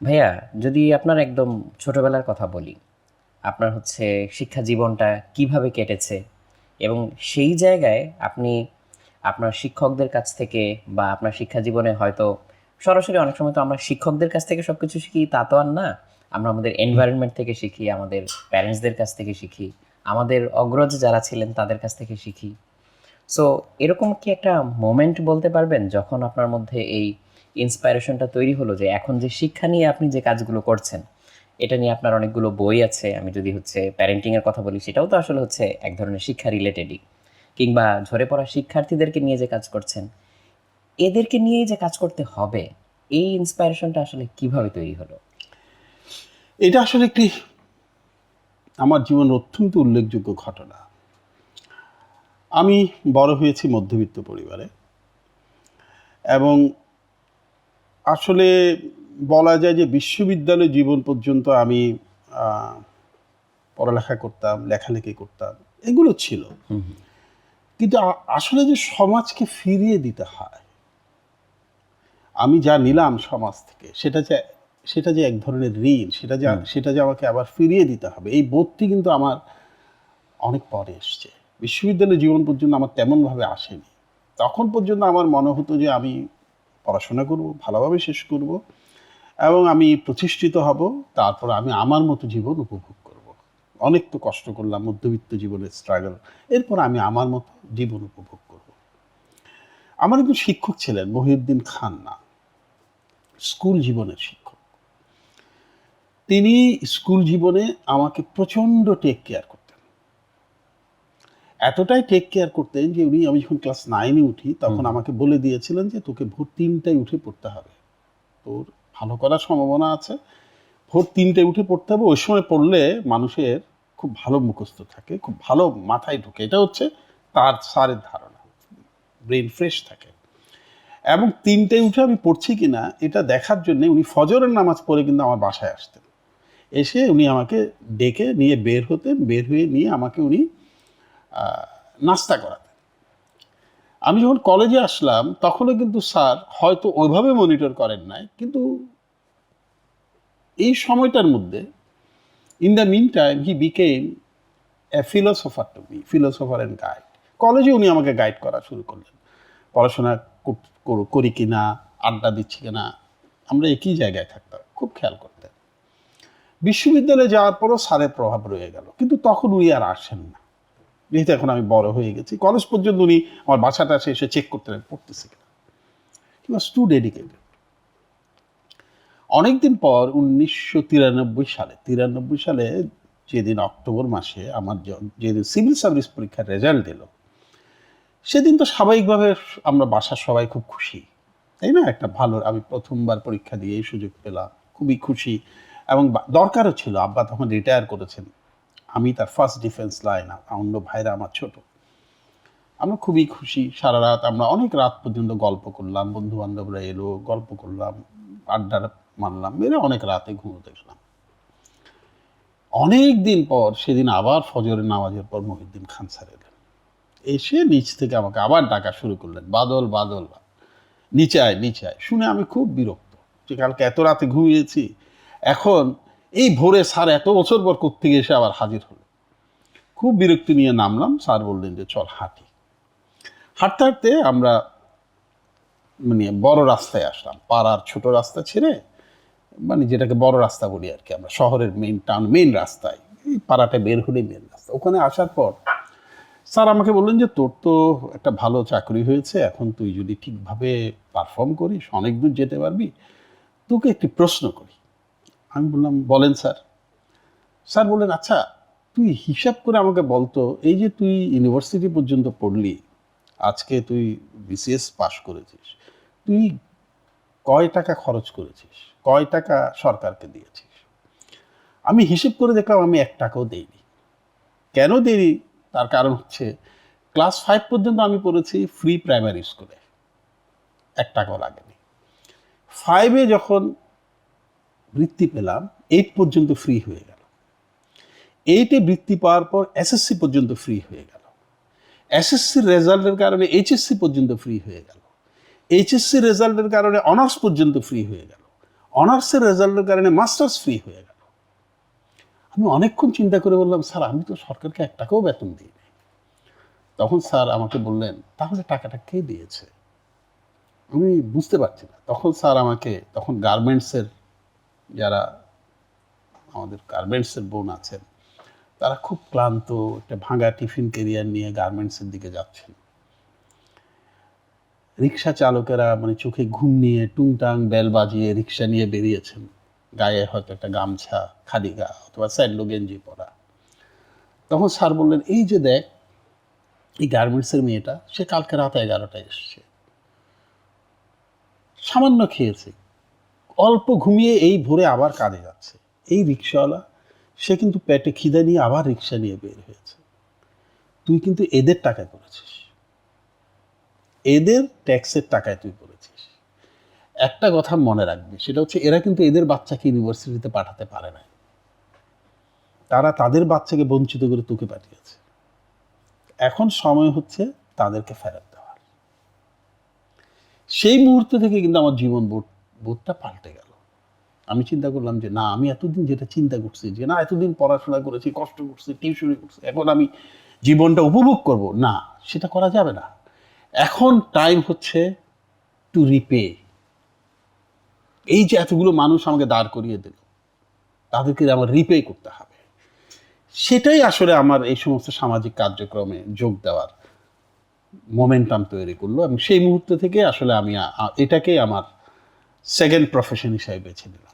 ভাইয়া, যদি আপনার একদম ছোটবেলার কথা বলি, আপনার হচ্ছে শিক্ষা জীবনটা কীভাবে কেটেছে এবং সেই জায়গায় আপনি আপনার শিক্ষকদের কাছ থেকে বা আপনার শিক্ষা জীবনে হয়তো সরাসরি অনেক সময় তো আমরা শিক্ষকদের কাছ থেকে সব কিছু শিখি, তা তো আর না। আমরা আমাদের এনভায়রনমেন্ট থেকে শিখি, আমাদের প্যারেন্টসদের কাছ থেকে শিখি, আমাদের অগ্রজ যারা ছিলেন তাদের কাছ থেকে শিখি। সো এরকম কি একটা মোমেন্ট বলতে পারবেন যখন আপনার মধ্যে এই ইন্সপায়ারেশনটা তৈরি হলো যে এখন যে শিক্ষা নিয়ে আপনি যে কাজগুলো করছেন, এটা নিয়ে আপনার অনেকগুলো বই আছে। আমি যদি হচ্ছে প্যারেন্টিং এর কথা বলি, সেটাও তো আসলে হচ্ছে এক ধরনের শিক্ষা রিলেটেডই কিংবা ঝরে পড়া শিক্ষার্থীদেরকে নিয়ে যে কাজ করছেন, এদেরকে নিয়েই যে কাজ করতে হবে, এই ইন্সপায়ারেশনটা আসলে কীভাবে তৈরি হলো? এটা আসলে একটি আমার জীবনের অত্যন্ত উল্লেখযোগ্য ঘটনা। আমি বড় হয়েছি মধ্যবিত্ত পরিবারে এবং আসলে বলা যায় যে বিশ্ববিদ্যালয় জীবন পর্যন্ত আমি পড়ালেখা করতাম লেখালেখি করতাম এগুলো ছিল। কিন্তু আসলে যে সমাজকে ফিরিয়ে দিতে হয় আমি যা নিলাম সমাজ থেকে সেটা যে সেটা যে এক ধরনের ঋণ সেটা যে সেটা যে আমাকে আবার ফিরিয়ে দিতে হবে এই বোধটি কিন্তু আমার অনেক পরে এসছে। বিশ্ববিদ্যালয় জীবন পর্যন্ত আমার তেমনভাবে আসেনি। তখন পর্যন্ত আমার মনে হতো যে আমি পড়াশোনা করব, ভালোভাবে শেষ করব এবং আমি প্রতিষ্ঠিত হব, তারপর আমি আমার মতো জীবন উপভোগ করব। অনেক তো কষ্ট করলাম, মধ্যবিত্ত জীবনের স্ট্রাগল এরপর আমি আমার মতো জীবন উপভোগ করব। আমার একজন শিক্ষক ছিলেন, মহিউদ্দিন খান না, স্কুল জীবনের শিক্ষক। তিনি স্কুল জীবনে আমাকে প্রচণ্ড টেক কেয়ার করতেন। এতটাই টেক কেয়ার করতেন যে উনি আমি যখন ক্লাস নাইনে উঠি তখন আমাকে বলে দিয়েছিলেন যে তোকে ভোর তিনটায় উঠে পড়তে হবে। তোর ভালো করার সম্ভাবনা আছে। ভোর তিনটায় উঠে পড়তে হবে। ওই সময় পড়লে মানুষের খুব ভালো মুখস্থ থাকে খুব ভালো মাথায় ঢোকে। এটা হচ্ছে তার সারের ধারণা। ব্রেন ফ্রেশ থাকে। এবং তিনটায় উঠে আমি পড়ছি কিনা এটা দেখার জন্য উনি ফজরের নামাজ পড়ে কিন্তু আমার বাসায় আসতেন। এসে উনি আমাকে ডেকে নিয়ে বের হতেন বের হয়ে নিয়ে আমাকে উনি নাস্তা করাতেন আমি যখন কলেজে আসলাম, তখনও কিন্তু স্যার হয়তো ওইভাবে মনিটর করেন নাই, কিন্তু এই সময়টার মধ্যে in the meantime he became a philosopher to me philosopher and guide কলেজে উনি আমাকে গাইড করা শুরু করলেন। পড়াশোনা কর- করি কিনা, আড্ডা দিচ্ছি কিনা, আমরা একই জায়গায় থাকতাম, খুব খেয়াল করতেন। বিশ্ববিদ্যালয়ে যাওয়ার পরও স্যারের প্রভাব রয়ে গেল, কিন্তু তখন উনি আর আসেন না। যেহেতু এখন আমি বড় হয়ে গেছি কলেজ পর্যন্ত উনি আমার বাসাটা এসে চেক করতে পড়তেছি কিনা। হি টু ডেডিকেটেড অনেকদিন পর উনিশশো তিরানব্বই সালে তিরানব্বই সালে যেদিন অক্টোবর মাসে আমার যেদিন সিভিল সার্ভিস পরীক্ষার রেজাল্ট এলো, সেদিন তো স্বাভাবিকভাবে আমরা বাসার সবাই খুব খুশি। তাই না? একটা ভালো, আমি প্রথমবার পরীক্ষা দিয়ে এই সুযোগ পেলাম, খুবই খুশি। এবং দরকারও ছিল, আব্বা তখন রিটায়ার করেছেন। আমি তার ফার্স্ট ডিফেন্স লাইন অন্য ভাইরা আমার ছোট। আমরা খুবই খুশি, সারা রাত আমরা অনেক রাত পর্যন্ত গল্প করলাম বন্ধু বান্ধবরা এলো, গল্প করলাম, আড্ডা মারলাম, মেরে অনেক রাতে ঘুমোতে গেলাম। অনেক দিন পর, সেদিন আবার ফজরের নামাজের পর মহিউদ্দিন খান স্যার এলেন। এসে নিচ থেকে আমাকে আবার ডাকা শুরু করলেন বাদল বাদল। নিচে আয় নিচে আয়। শুনে আমি খুব বিরক্ত যে কালকে এত রাতে ঘুমিয়েছি। এখন এই ভোরে স্যার এত বছর পর কোথেকে এসে আবার হাজির হলো। খুব বিরক্তি নিয়ে নামলাম, স্যার বললেন যে চল হাঁটি। হাঁটতে হাঁটতে আমরা মানে বড় রাস্তায় আসলাম, পাড়ার ছোট রাস্তা ছেড়ে মানে যেটাকে বড় রাস্তা বলি আর কি, আমরা শহরের মেইন টাউন মেইন রাস্তায়, এই পাড়াটা বের হলেই মেইন রাস্তা। ওখানে আসার পর স্যার আমাকে বললেন যে তোর তো একটা ভালো চাকরি হয়েছে, এখন তুই যদি ঠিকভাবে পারফর্ম করিস, অনেক দূর যেতে পারবি। তোকে একটি প্রশ্ন করি আমি বললাম, বলেন স্যার। স্যার বললেন আচ্ছা তুই হিসাব করে আমাকে বলতো এই যে তুই ইউনিভার্সিটি পর্যন্ত পড়লি, আজকে তুই বিসিএস পাস করেছিস, তুই কয় টাকা খরচ করেছিস, কয় টাকা সরকারকে দিয়েছিস? আমি হিসেব করে দেখলাম, আমি এক টাকাও দেইনি। কেন দেইনি? তার কারণ হচ্ছে, ক্লাস ফাইভ পর্যন্ত আমি পড়েছি ফ্রি প্রাইমারি স্কুলে। এক টাকাও লাগেনি। ফাইভে যখন বৃত্তি পেলাম এইট পর্যন্ত ফ্রি হয়ে গেল। এইটে বৃত্তি পাওয়ার পর এসএসসি পর্যন্ত ফ্রি হয়ে গেল। এসএসসির রেজাল্টের কারণে এইচএসসি পর্যন্ত ফ্রি হয়ে গেল। এইচএসসি রেজাল্টের কারণে অনার্স পর্যন্ত ফ্রি হয়ে গেল। অনার্সের রেজাল্টের কারণে মাস্টার্স ফ্রি হয়ে গেল। আমি অনেকক্ষণ চিন্তা করে বললাম, স্যার, আমি তো সরকারকে এক টাকাও বেতন দিই তখন স্যার আমাকে বললেন, তাহলে টাকাটা কে দিয়েছে? আমি বুঝতে পারছি না। তখন স্যার আমাকে, তখন গার্মেন্টসের যারা আমাদের গার্মেন্টসের বোন আছেন, তারা খুব ক্লান্ত, একটা ভাঙা টিফিন কেরিয়ার নিয়ে গার্মেন্টসের দিকে যাচ্ছেন। রিক্সা চালকেরা মানে চোখে ঘুম নিয়ে টুংটাং বেল বাজিয়ে রিক্সা নিয়ে বেরিয়েছেন। গায়ে হয়তো একটা গামছা, খালি গা অথবা স্যান্ডো গেঞ্জি পরা। তখন স্যার বললেন, এই যে দেখ, এই গার্মেন্টসের মেয়েটা, সে কালকে রাত এগারোটায় এসছে। সামান্য খেয়েছে। অল্প ঘুমিয়ে এই ভোরে আবার কাজে যাচ্ছে। এই রিক্সাওয়ালা, সে কিন্তু পেটে খিদে নিয়ে আবার রিক্সা নিয়ে বের হয়েছে। তুই কিন্তু এদের টাকায় করেছিস। এদের ট্যাক্সের টাকায় তুই করেছিস। একটা কথা মনে রাখবি, সেটা হচ্ছে এরা কিন্তু এদের বাচ্চাকে ইউনিভার্সিটিতে পাঠাতে পারে না তারা তাদের বাচ্চাকে বঞ্চিত করে তোকে পাঠিয়েছে। এখন সময় হচ্ছে তাদেরকে ফেরত দেওয়ার। সেই মুহূর্ত থেকে কিন্তু আমার জীবন বোধ বোধটা পাল্টে গেল। আমি চিন্তা করলাম যে, না, আমি এতদিন যেটা চিন্তা করছি, যে না, এতদিন পড়াশোনা করেছি, কষ্ট করছি, টিউশনি করছি, এখন আমি জীবনটা উপভোগ করব। না, সেটা করা যাবে না। এখন টাইম হচ্ছে টু রিপে এই যে এতগুলো মানুষ আমাকে দাঁড় করিয়ে দিল, তাদেরকে আমার রিপে করতে হবে। সেটাই আসলে আমার এই সমস্ত সামাজিক কার্যক্রমে যোগ দেওয়ার মোমেন্টাম তৈরি করল এবং সেই মুহূর্ত থেকে আসলে আমি এটাকেই আমার সেকেন্ড প্রফেশন হিসাবে বেছে নিলাম।